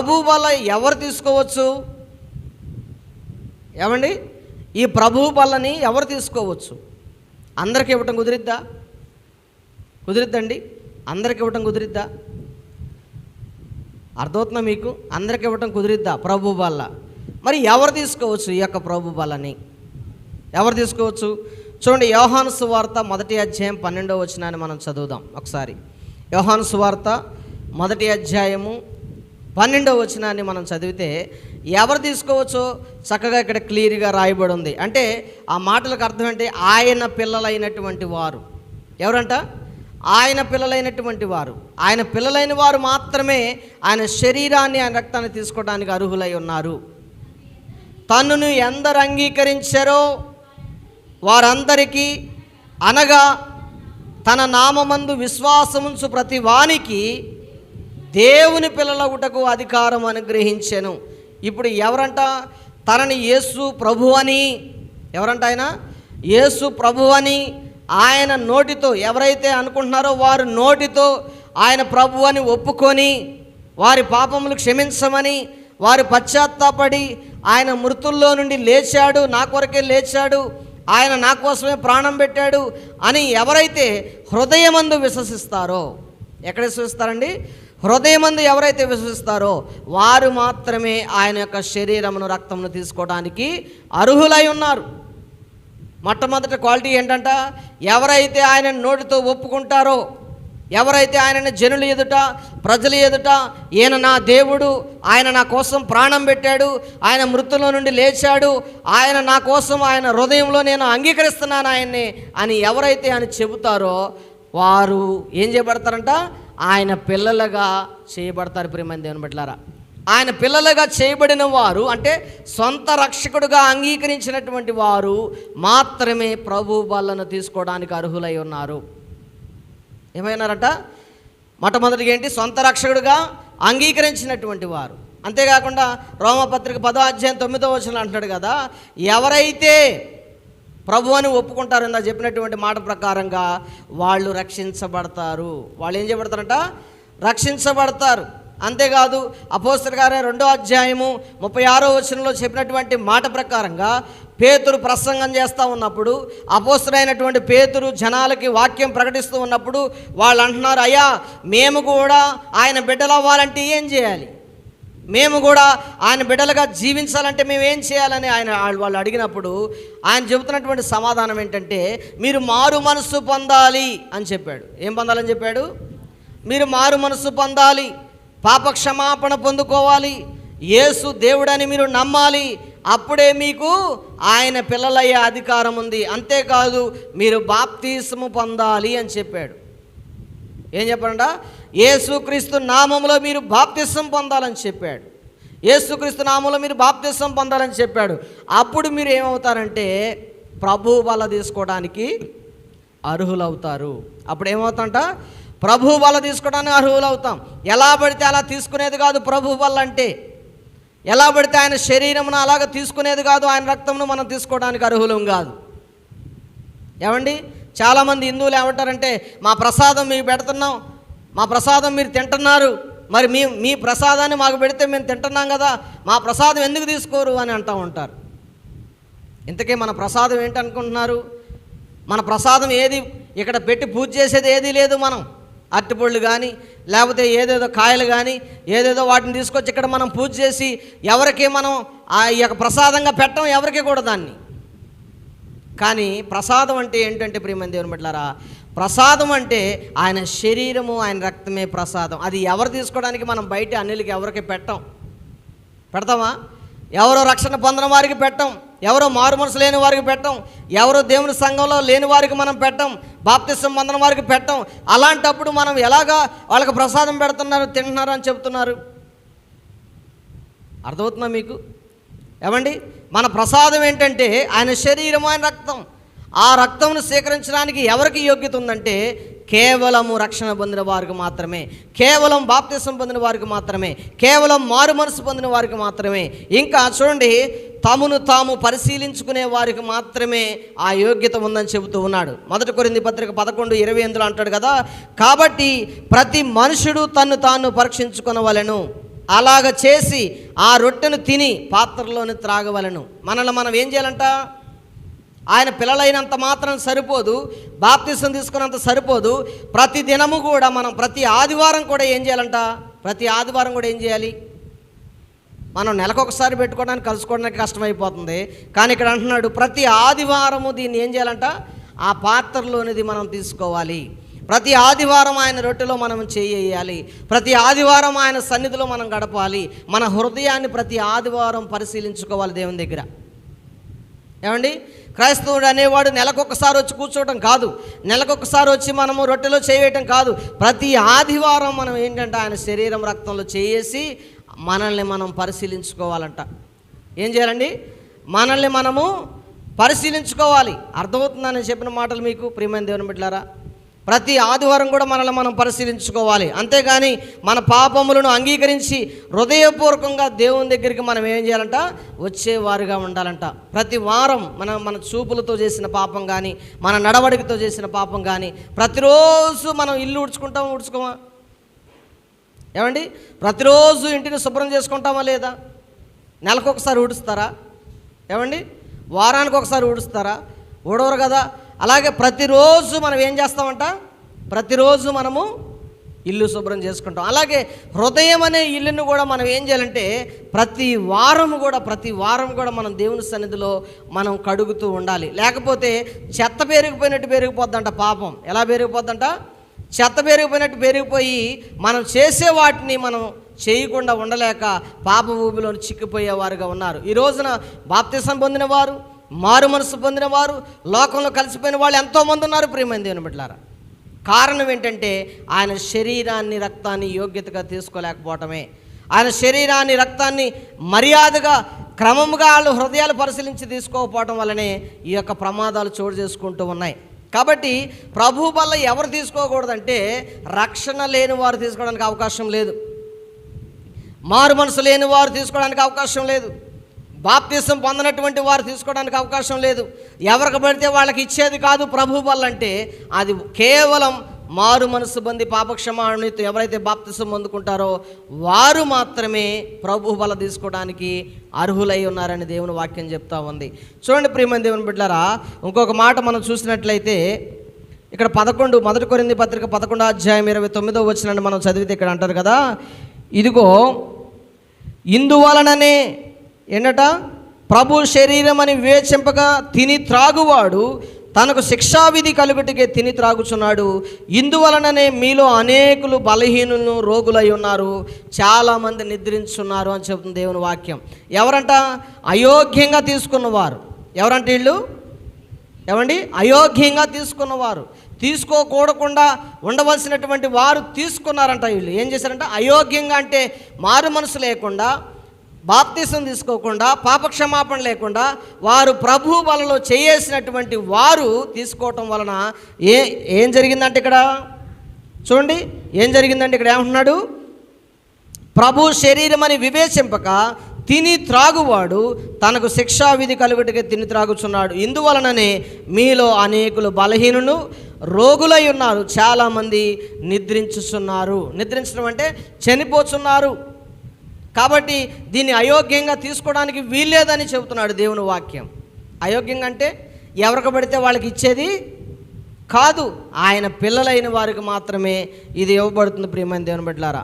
ప్రభు ఎవరు తీసుకోవచ్చు? ఏమండి? ఈ ప్రభు బలని ఎవరు తీసుకోవచ్చు? అందరికి ఇవ్వటం కుదిరిద్దా? కుదిరిద్దండి. అందరికి ఇవ్వటం కుదిరిద్దా? అర్థమవుతుందా మీకు? అందరికి ఇవ్వటం కుదిరిద్దా ప్రభు బల్ల మరి ఎవరు తీసుకోవచ్చు ఈ యొక్క ప్రభు బలని ఎవరు తీసుకోవచ్చు? చూడండి యోహాను సువార్త మొదటి అధ్యాయం పన్నెండవ వచనాన్ని మనం చదువుదాం ఒకసారి. యోహాను సువార్త మొదటి అధ్యాయము పన్నెండవ వచనాన్ని మనం చదివితే ఎవరు తీసుకోవచ్చో చక్కగా ఇక్కడ క్లియర్గా రాయబడి ఉంది అంటే ఆ మాటలకు అర్థం అంటే ఆయన పిల్లలైనటువంటి వారు. ఎవరంట? ఆయన పిల్లలైనటువంటి వారు. ఆయన పిల్లలైన వారు మాత్రమే ఆయన శరీరాన్ని ఆయన రక్తాన్ని తీసుకోవడానికి అర్హులై ఉన్నారు. తనను ఎందరు అంగీకరించారో వారందరికీ అనగా తన నామమందు విశ్వాసముంచు ప్రతి వానికి దేవుని పిల్లలగుటకు అధికారం అనుగ్రహించాను. ఇప్పుడు ఎవరంట? తనని యేసు ప్రభు అని. ఎవరంట ఆయన? యేసు ప్రభు అని. ఆయన నోటితో ఎవరైతే అనుకుంటున్నారో వారు నోటితో ఆయన ప్రభు అని ఒప్పుకొని వారి పాపములు క్షమించమని వారి పశ్చాత్తాపడి ఆయన మృతుల్లో నుండి లేచాడు నా కొరకే లేచాడు ఆయన నా కోసమే ప్రాణం పెట్టాడు అని ఎవరైతే హృదయమందు విశ్వసిస్తారో ఎక్కడ విశ్వసిస్తారండి? హృదయమందు ఎవరైతే విశ్వసిస్తారో వారు మాత్రమే ఆయన యొక్క శరీరమును రక్తమును తీసుకోవడానికి అర్హులై ఉన్నారు. మొట్టమొదటి క్వాలిటీ ఏంటంట? ఎవరైతే ఆయన నోటితో ఒప్పుకుంటారో ఎవరైతే ఆయనని జనులు ఎదుట ప్రజలు ఎదుట ఈయన నా దేవుడు ఆయన నా కోసం ప్రాణం పెట్టాడు ఆయన మృతుల నుండి లేచాడు ఆయన నా కోసం ఆయన హృదయంలో నేను అంగీకరిస్తున్నాను ఆయన్ని అని ఎవరైతే ఆయన చెబుతారో వారు ఏం చేయబడతారంట? ఆయన పిల్లలుగా చేయబడతారు ప్రేమని దేవుని బిడ్డలారా. ఆయన పిల్లలుగా చేయబడిన వారు అంటే సొంత రక్షకుడుగా అంగీకరించినటువంటి వారు మాత్రమే ప్రభు బలను తీసుకోవడానికి అర్హులై ఉన్నారు. ఏమైనారట? మొట్టమొదటిగా ఏంటి? సొంత రక్షకుడుగా అంగీకరించినటువంటి వారు. అంతేకాకుండా రోమపత్రిక పదో అధ్యాయం తొమ్మిదో వచనం అంటున్నాడు కదా ఎవరైతే ప్రభు అని ఒప్పుకుంటారు ఇందా చెప్పినటువంటి మాట ప్రకారంగా వాళ్ళు రక్షించబడతారు. వాళ్ళు ఏం చేయబడతారంట రక్షించబడతారు. అంతేకాదు అపోస్తల గారి రెండో అధ్యాయము ముప్పై ఆరో వచనంలో చెప్పినటువంటి మాట ప్రకారంగా పేతురు ప్రసంగం చేస్తూ ఉన్నప్పుడు అపోస్తుడైనటువంటి పేతురు జనాలకి వాక్యం ప్రకటిస్తూ ఉన్నప్పుడు వాళ్ళు అంటున్నారు అయ్యా మేము కూడా ఆయన బిడ్డలు అవ్వాలంటే ఏం చేయాలి? మేము కూడా ఆయన బిడ్డలుగా జీవించాలంటే మేము ఏం చేయాలని ఆయన వాళ్ళు అడిగినప్పుడు ఆయన చెబుతున్నటువంటి సమాధానం ఏంటంటే మీరు మారు మనస్సు పొందాలి అని చెప్పాడు. ఏం పొందాలని చెప్పాడు? మీరు మారు మనస్సు పొందాలి పాప క్షమాపణ పొందుకోవాలి యేసు దేవుడని మీరు నమ్మాలి అప్పుడే మీకు ఆయన పిల్లలయ్యే అధికారం ఉంది. అంతేకాదు మీరు బాప్తీసము పొందాలి అని చెప్పాడు. ఏం చెప్పారంట? ఏసుక్రీస్తు నామంలో మీరు బాప్తిసం పొందాలని చెప్పాడు. ఏసుక్రీస్తు నామంలో మీరు బాప్తిసం పొందాలని చెప్పాడు. అప్పుడు మీరు ఏమవుతారంటే ప్రభు వల్ల తీసుకోవడానికి అర్హులవుతారు. అప్పుడు ఏమవుతాంట ప్రభు వల్ల తీసుకోవడానికి అర్హులవుతాం. ఎలా పడితే అలా తీసుకునేది కాదు ప్రభు వల్ల అంటే. ఎలా పడితే ఆయన శరీరమును అలాగ తీసుకునేది కాదు ఆయన రక్తమును మనం తీసుకోవడానికి అర్హులం కాదు. ఏమండి? చాలామంది హిందువులు ఏమంటారంటే మా ప్రసాదం మీకు పెడుతున్నాం మా ప్రసాదం మీరు తింటున్నారు మరి మీ మీ ప్రసాదాన్ని మాకు పెడితే మేము తింటున్నాం కదా మా ప్రసాదం ఎందుకు తీసుకోరు? అని అంటూ ఉంటారు. ఇంతకీ మన ప్రసాదం ఏంటనుకుంటున్నారు? మన ప్రసాదం ఏది ఇక్కడ పెట్టి పూజ చేసేది ఏదీ లేదు మనం. అరటిపళ్ళు కానీ లేకపోతే ఏదేదో కాయలు కానీ ఏదేదో వాటిని తీసుకొచ్చి ఇక్కడ మనం పూజ చేసి ఎవరికి మనం ఆ యొక్క ప్రసాదంగా పెట్టం ఎవరికి కూడా దాన్ని. కానీ ప్రసాదం అంటే ఏంటంటే ప్రియమైన దేవుని బిడ్డలారా ప్రసాదం అంటే ఆయన శరీరము ఆయన రక్తమే ప్రసాదం. అది ఎవరు తీసుకోవడానికి మనం బయట అన్నిలకి ఎవరికి పెట్టం? పెడతామా? ఎవరో రక్షణ పొందిన వారికి పెట్టం ఎవరో మారుమనసు లేని వారికి పెట్టం ఎవరో దేవుని సంఘంలో లేని వారికి మనం పెట్టం బాప్తిసం పొందిన వారికి పెట్టం. అలాంటప్పుడు మనం ఎలాగా వాళ్ళకి ప్రసాదం పెడుతున్నారు తింటున్నారు అని చెప్తున్నారు? అర్థమవుతుందా మీకు? ఏమండి? మన ప్రసాదం ఏంటంటే ఆయన శరీరం ఆయన రక్తం. ఆ రక్తంను స్వీకరించడానికి ఎవరికి యోగ్యత ఉందంటే కేవలము రక్షణ పొందిన వారికి మాత్రమే. కేవలం బాప్తిసం పొందిన వారికి మాత్రమే. కేవలం మారు మనసు పొందిన వారికి మాత్రమే. ఇంకా చూడండి తమను తాము పరిశీలించుకునే వారికి మాత్రమే ఆ యోగ్యత ఉందని చెబుతూ ఉన్నాడు. మొదటి కొరింది పత్రిక పదకొండు ఇరవై ఎనిమిదిలో అంటాడు కదా కాబట్టి ప్రతి మనుషుడు తను తాను పరీక్షించుకునవలను. అలాగ చేసి ఆ రొట్టెను తిని పాత్రలోని త్రాగవలను. మనల్ని మనం ఏం చేయాలంట? ఆయన పిల్లలైనంత మాత్రం సరిపోదు బాప్తిసం తీసుకున్నంత సరిపోదు. ప్రతి దినము కూడా మనం ప్రతి ఆదివారం కూడా ఏం చేయాలంట? ప్రతి ఆదివారం కూడా ఏం చేయాలి? మనం నెలకొకసారి పెట్టుకోవడానికి కలుసుకోవడానికి కష్టమైపోతుంది. కానీ ఇక్కడ అంటున్నాడు ప్రతి ఆదివారము దీన్ని ఏం చేయాలంట? ఆ పాత్రలోనిది మనం తీసుకోవాలి. ప్రతి ఆదివారం ఆయన రొట్టెలో మనం చేయాలి. ప్రతి ఆదివారం ఆయన సన్నిధిలో మనం గడపాలి. మన హృదయాన్ని ప్రతి ఆదివారం పరిశీలించుకోవాలి దేవుని దగ్గర. ఏమండి? క్రైస్తవుడు అనేవాడు నెలకొకసారి వచ్చి కూర్చోవటం కాదు. నెలకొకసారి వచ్చి మనము రొట్టెలో చేయటం కాదు. ప్రతి ఆదివారం మనం ఏంటంటే ఆయన శరీరం రక్తంలో చేసి మనల్ని మనం పరిశీలించుకోవాలంట. ఏం చేయాలండి? మనల్ని మనము పరిశీలించుకోవాలి. అర్థమవుతుందని చెప్పిన మాటలు మీకు? ప్రియమైన దేవుని బిడ్డారా ప్రతి ఆదివారం కూడా మనల్ని మనం పరిశీలించుకోవాలి. అంతేగాని మన పాపములను అంగీకరించి హృదయపూర్వకంగా దేవుని దగ్గరికి మనం ఏం చేయాలంట? వచ్చేవారుగా ఉండాలంట. ప్రతి వారం మన మన చూపులతో చేసిన పాపం కానీ మన నడవడికతో చేసిన పాపం కానీ ప్రతిరోజు మనం ఇల్లు ఉడుచుకుంటామా ఉడుచుకోమా ఏమండి? ప్రతిరోజు ఇంటిని శుభ్రం చేసుకుంటామా లేదా? నెలకు ఒకసారి ఊడుస్తారా? ఏమండి? వారానికి ఒకసారి ఊడుస్తారా? ఊడవరు కదా. అలాగే ప్రతిరోజు మనం ఏం చేస్తామంట? ప్రతిరోజు మనము ఇల్లు శుభ్రం చేసుకుంటాం. అలాగే హృదయం అనే ఇల్లును కూడా మనం ఏం చేయాలంటే ప్రతి వారం కూడా ప్రతి వారం కూడా మనం దేవుని సన్నిధిలో మనం కడుగుతూ ఉండాలి. లేకపోతే చెత్త పెరిగిపోయినట్టు పెరిగిపోద్దంట పాపం. ఎలా పెరిగిపోద్దంట చెత్త పెరిగిపోయినట్టు పెరిగిపోయి మనం చేసే వాటిని మనం చేయకుండా ఉండలేక పాప ఊబిలో చిక్కిపోయేవారుగా ఉన్నారు. ఈ రోజున బాప్తిసం పొందిన వారు మారు మనసు పొందిన వారు లోకంలో కలిసిపోయిన వాళ్ళు ఎంతోమంది ఉన్నారు ప్రియమైన దేవుని బిడ్డలారా. కారణం ఏంటంటే ఆయన శరీరాన్ని రక్తాన్ని యోగ్యతగా తీసుకోలేకపోవటమే. ఆయన శరీరాన్ని రక్తాన్ని మర్యాదగా క్రమముగా వాళ్ళు హృదయాలు పరిశీలించి తీసుకోకపోవటం వల్లనే ఈ యొక్క ప్రమాదాలు చోటు చేసుకుంటూ ఉన్నాయి. కాబట్టి ప్రభు వల్ల ఎవరు తీసుకోకూడదంటే రక్షణ లేని వారు తీసుకోవడానికి అవకాశం లేదు. మారు మనసు లేని వారు తీసుకోవడానికి అవకాశం లేదు. బాప్తిసం పొందినటువంటి వారు తీసుకోవడానికి అవకాశం లేదు. ఎవరికి పడితే వాళ్ళకి ఇచ్చేది కాదు ప్రభు వల్ల అంటే అది కేవలం మారు మనసు బంది పాపక్షమాణితో ఎవరైతే బాప్తిసం పొందుకుంటారో వారు మాత్రమే ప్రభు వల్ల తీసుకోవడానికి అర్హులై ఉన్నారని దేవుని వాక్యం చెప్తా ఉంది. చూడండి ప్రియమైన దేవుని బిడ్డారా ఇంకొక మాట మనం చూసినట్లయితే ఇక్కడ పదకొండు మొదటి కొరింది పత్రిక పదకొండో అధ్యాయం ఇరవై తొమ్మిదో వచ్చినట్టు మనం చదివితే ఇక్కడ అంటారు కదా ఇదిగో ఇందువలననే ఏంటట? ప్రభు శరీరం అని వివేచింపగా తిని త్రాగువాడు తనకు శిక్షావిధి కలుగుటికే తిని త్రాగుచున్నాడు. ఇందువలననే మీలో అనేకులు బలహీనులు రోగులై ఉన్నారు. చాలామంది నిద్రించున్నారు అని చెబుతుంది దేవుని వాక్యం. ఎవరంట? అయోగ్యంగా తీసుకున్నవారు. ఎవరంటే వీళ్ళు? ఏమండి? అయోగ్యంగా తీసుకున్నవారు. తీసుకోకూడకుండా ఉండవలసినటువంటి వారు తీసుకున్నారంట వీళ్ళు. ఏం చేశారంటే? అయోగ్యంగా అంటే మారు మనసు లేకుండా బాప్తిసం తీసుకోకుండా పాపక్షమాపణ లేకుండా వారు ప్రభు వలలో చేయేసినటువంటి వారు తీసుకోవటం వలన ఏ ఏం జరిగిందంటే ఇక్కడ? చూడండి ఏం జరిగిందంటే ఇక్కడ ఏమంటున్నాడు? ప్రభు శరీరం అని వివేచింపక తిని త్రాగువాడు తనకు శిక్షావిధి కలుగుటకే తిని త్రాగుచున్నాడు. ఇందువలననే మీలో అనేకులు బలహీనులు రోగులై ఉన్నారు. చాలామంది నిద్రించుచున్నారు. నిద్రించడం అంటే చనిపోతున్నారు కాబట్టి దీన్ని అయోగ్యంగా తీసుకోవడానికి వీల్లేదని చెబుతున్నాడు దేవుని వాక్యం. అయోగ్యంగా అంటే ఎవరికి పడితే వాళ్ళకి ఇచ్చేది కాదు. ఆయన పిల్లలైన వారికి మాత్రమే ఇది ఇవ్వబడుతుంది ప్రియమైన దేవుని బిడ్డలారా.